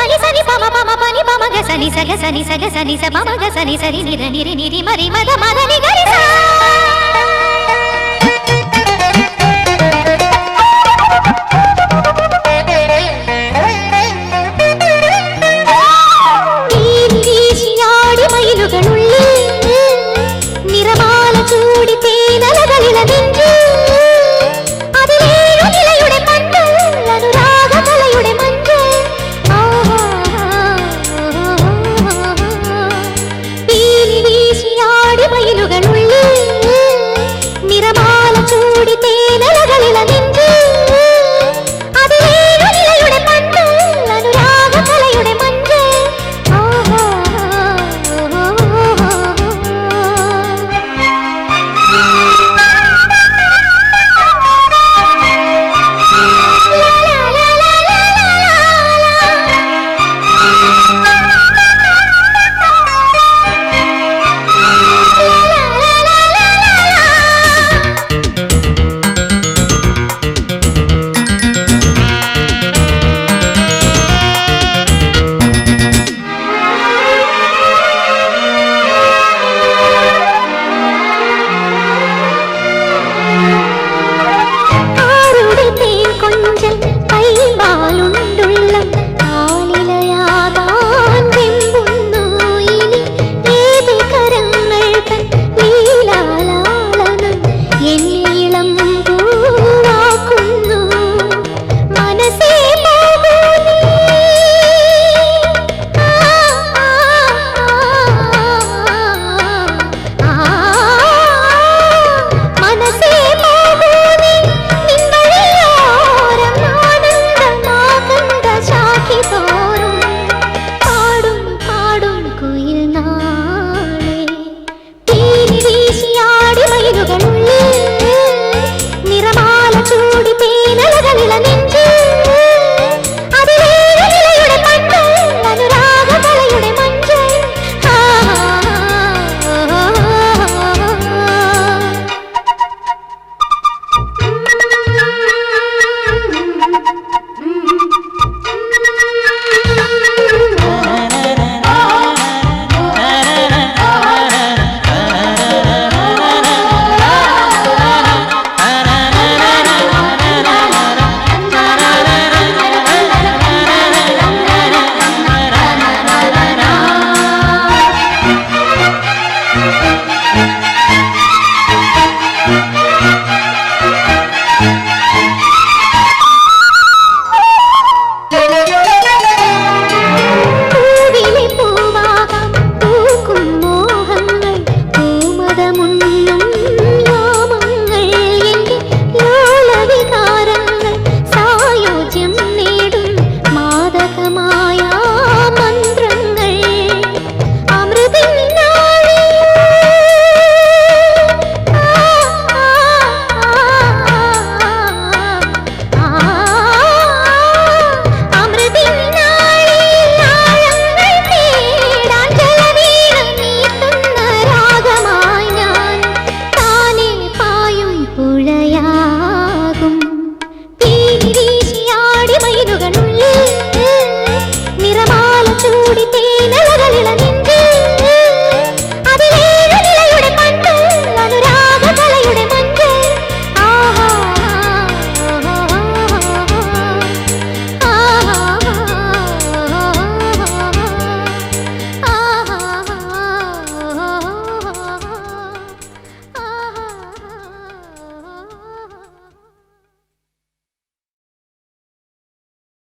పని సని పమ పమ పని పమ గ సని సగ సని సగ సని స పమ గ సని సరి నిర నిరి నిరి మరి మద మదని గరి సా